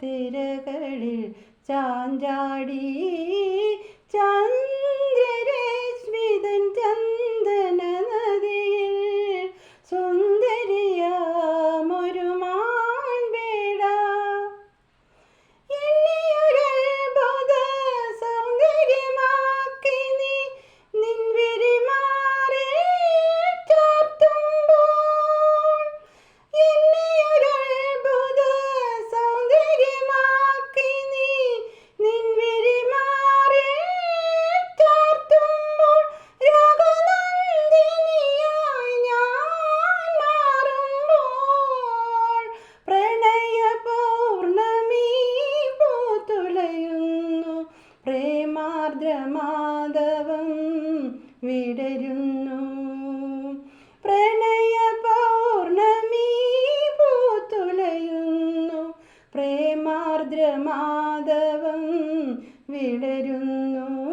സിരകളിൽ ചാഞ്ചാടി ചന്ദ്ര പ്രേമാർദ്രമാധവം വിടരുന്നു. പ്രണയ പൗർണമി പൂത്തുലയുന്നു. പ്രേമാർദ്രമാധവം വിടരുന്നു.